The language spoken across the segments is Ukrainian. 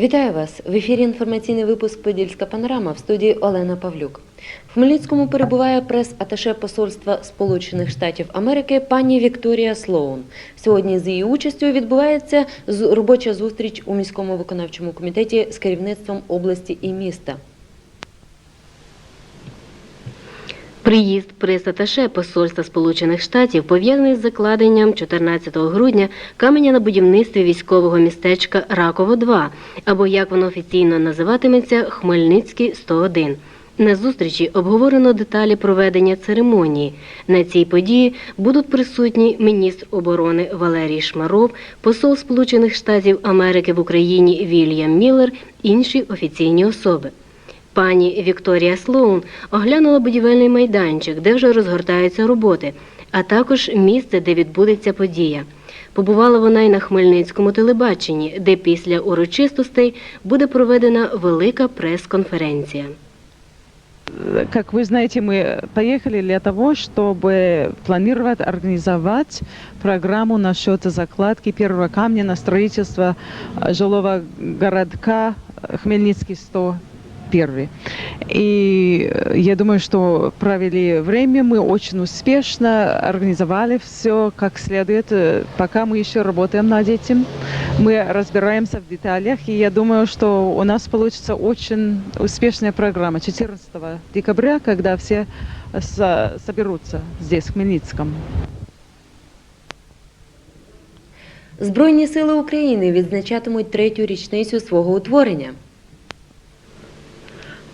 Вітаю вас! В ефірі інформаційний випуск Подільська панорама в студії Олена Павлюк. В Хмельницькому перебуває прес-аташе Посольства Сполучених Штатів Америки пані Вікторія Слоун. Сьогодні з її участю відбувається робоча зустріч у міському виконавчому комітеті з керівництвом області і міста. Приїзд прес-аташе Посольства Сполучених Штатів пов'язаний з закладенням 14 грудня каменя на будівництві військового містечка Раково 2 або як воно офіційно називатиметься Хмельницький 101. На зустрічі обговорено деталі проведення церемонії. На цій події будуть присутні міністр оборони Валерій Шмаров, посол Сполучених Штатів Америки в Україні Вільям Міллер, інші офіційні особи. Пані Вікторія Слоун оглянула будівельний майданчик, де вже розгортаються роботи, а також місце, де відбудеться подія. Побувала вона й на Хмельницькому телебаченні, де після урочистостей буде проведена велика прес-конференція. Как вы знаете, мы поехали для того, чтобы планировать, организовать программу насчет закладки первого камня на строительство жилого городка Хмельницкий 100 первый. И э, я думаю, что провели время, мы очень успешно организовали все как следует. Э, пока мы еще работаем над этим, мы разбираемся в деталях, и я думаю, что у нас получится очень успешная программа 14 декабря, когда все соберутся здесь, в Хмельницком. Збройні сили України відзначатимуть третю річницю свого утворення.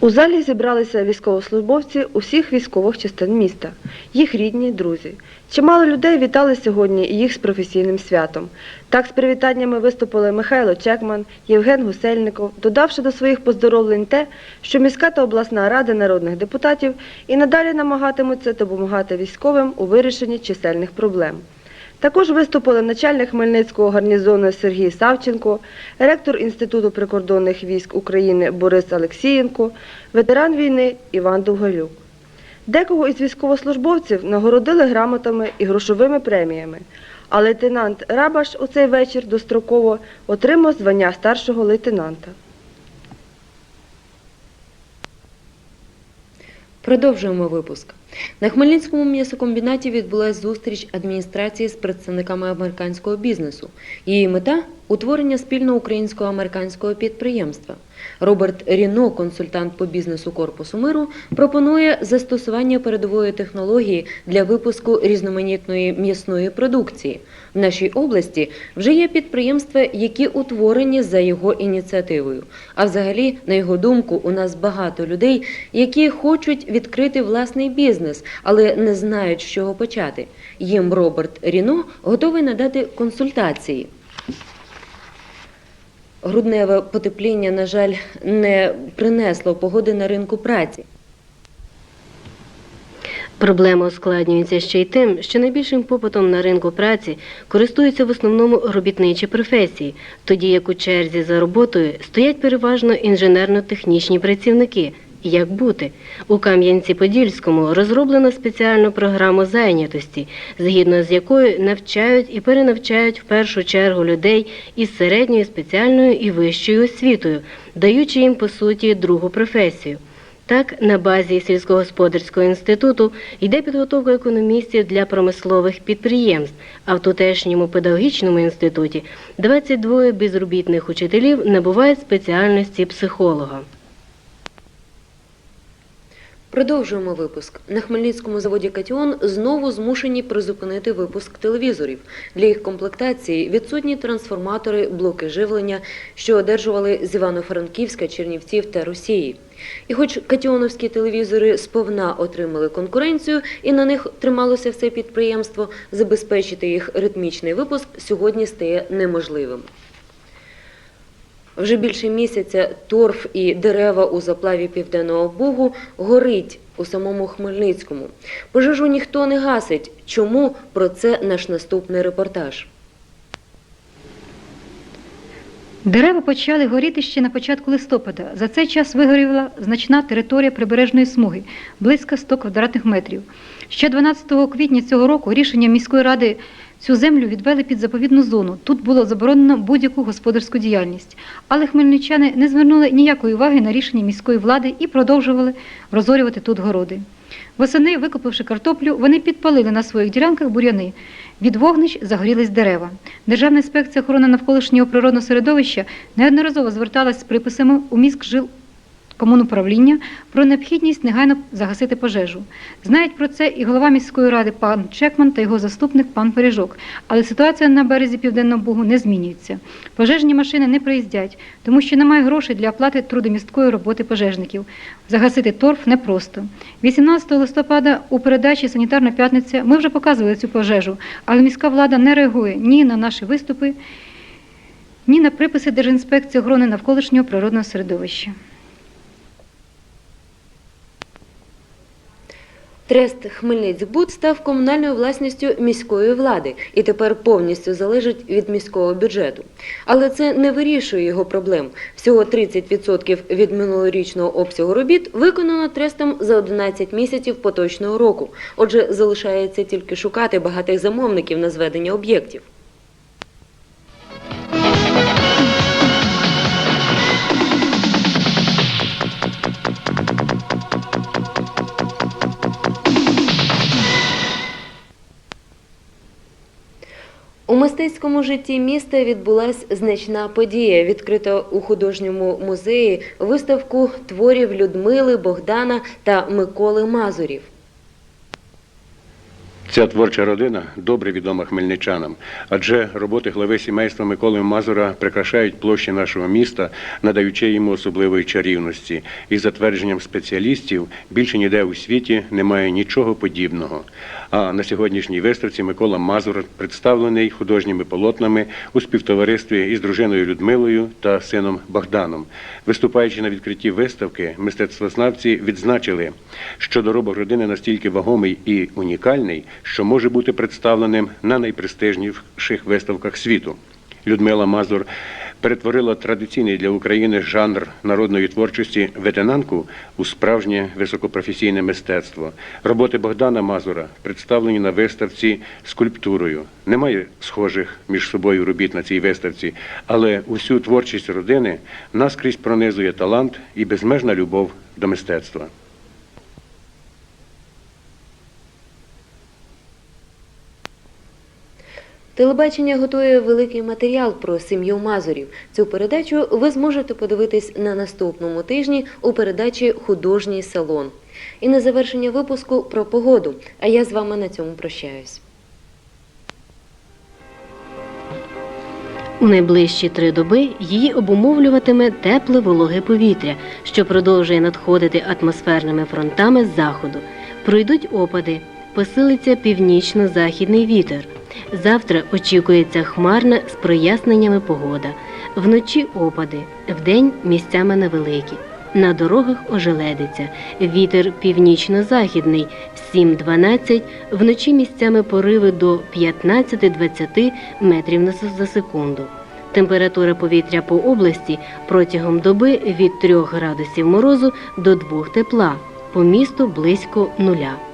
У залі зібралися військовослужбовці усіх військових частин міста, їх рідні, друзі. Чимало людей вітали сьогодні їх з професійним святом. Так з привітаннями виступили Михайло Чекман, Євген Гусельников, додавши до своїх поздоровлень те, що міська та обласна ради народних депутатів і надалі намагатимуться допомагати військовим у вирішенні чисельних проблем. Також виступили начальник Хмельницького гарнізону Сергій Савченко, ректор Інституту прикордонних військ України Борис Алексієнко, ветеран війни Іван Довгалюк. Декого із військовослужбовців нагородили грамотами і грошовими преміями, а лейтенант Рабаш у цей вечір достроково отримав звання старшого лейтенанта. Продовжуємо випуск. На Хмельницькому м'ясокомбінаті відбулася зустріч адміністрації з представниками американського бізнесу. Її мета утворення спільно українсько-американського підприємства. Роберт Ріно, консультант по бізнесу Корпусу миру, пропонує застосування передової технології для випуску різноманітної м'ясної продукції. В нашій області вже є підприємства, які утворені за його ініціативою. А взагалі, на його думку, у нас багато людей, які хочуть відкрити власний бізнес, але не знають, з чого почати. Їм Роберт Ріно готовий надати консультації. Грудневе потепління, на жаль, не принесло погоди на ринку праці. Проблема ускладнюється ще й тим, що найбільшим попитом на ринку праці користуються в основному робітничі професії, тоді як у черзі за роботою стоять переважно інженерно-технічні працівники. Як бути? У Кам'янці-Подільському розроблено спеціальну програму зайнятості, згідно з якою навчають і перенавчають в першу чергу людей із середньою спеціальною і вищою освітою, даючи їм по суті другу професію. Так, на базі сільськогосподарського інституту йде підготовка економістів для промислових підприємств, а в тутешньому педагогічному інституті 22 безробітних учителів набувають спеціальності психолога. Продовжуємо випуск. На Хмельницькому заводі Катіон знову змушені призупинити випуск телевізорів. Для їх комплектації відсутні трансформатори, блоки живлення, що одержували з Івано-Франківська, Чернівців та Росії. І хоч катіоновські телевізори сповна отримали конкуренцію і на них трималося все підприємство, забезпечити їх ритмічний випуск сьогодні стає неможливим. Вже більше місяця торф і дерева у заплаві Південного Бугу горить у самому Хмельницькому. Пожежу ніхто не гасить. Чому? Про це наш наступний репортаж. Дерева почали горіти ще на початку листопада. За цей час вигоріла значна територія прибережної смуги близько 100 квадратних метрів. Ще 12 квітня цього року рішенням міської ради Цю землю відвели під заповідну зону. Тут було заборонено будь-яку господарську діяльність. Але хмельничани не звернули ніякої уваги на рішення міської влади і продовжували розорювати тут городи. Восени, викопавши картоплю, вони підпалили на своїх ділянках буряни. Від вогнищ загорілись дерева. Державна інспекція охорони навколишнього природного середовища неодноразово зверталась з приписами у міськ жил комунуправління про необхідність негайно загасити пожежу. Знають про це і голова міської ради пан Чекман та його заступник пан Пережок. Але ситуація на березі Південного Бугу не змінюється. Пожежні машини не приїздять, тому що немає грошей для оплати трудомісткої роботи пожежників. Загасити торф непросто. 18 листопада у передачі Санітарна п'ятниця ми вже показували цю пожежу, але міська влада не реагує ні на наші виступи, ні на приписи Держінспекції охорони навколишнього природного середовища. Трест Хмельницькбуд став комунальною власністю міської влади і тепер повністю залежить від міського бюджету. Але це не вирішує його проблем. Всього 30% від минулорічного обсягу робіт виконано трестом за 11 місяців поточного року. Отже, залишається тільки шукати багатих замовників на зведення об'єктів. Мистецькому житті міста відбулася значна подія. Відкрито у художньому музеї виставку творів Людмили, Богдана та Миколи Мазурів. Ця творча родина добре відома хмельничанам, адже роботи глави сімейства Миколи Мазура прикрашають площі нашого міста, надаючи йому особливої чарівності. І за твердженням спеціалістів, більше ніде у світі немає нічого подібного. А на сьогоднішній виставці Микола Мазур представлений художніми полотнами у співтоваристві із дружиною Людмилою та сином Богданом. Виступаючи на відкритті виставки, мистецтвознавці відзначили, що доробок родини настільки вагомий і унікальний, що може бути представленим на найпрестижніших виставках світу. Людмила Мазур перетворила традиційний для України жанр народної творчості ветенанку у справжнє високопрофесійне мистецтво. Роботи Богдана Мазура представлені на виставці скульптурою. Немає схожих між собою робіт на цій виставці, але усю творчість родини наскрізь пронизує талант і безмежна любов до мистецтва. Телебачення готує великий матеріал про сім'ю Мазурів. Цю передачу ви зможете подивитись на наступному тижні у передачі Художній салон. І на завершення випуску про погоду. А я з вами на цьому прощаюсь. У найближчі три доби її обумовлюватиме тепле вологе повітря, що продовжує надходити атмосферними фронтами з заходу. Пройдуть опади, посилиться північно-західний вітер. Завтра очікується хмарна з проясненнями погода. Вночі опади, вдень місцями невеликі. На дорогах ожеледиться. Вітер північно-західний 7-12, вночі місцями пориви до 15-20 метрів за секунду. Температура повітря по області протягом доби від 3 градусів морозу до 2 тепла, по місту близько нуля.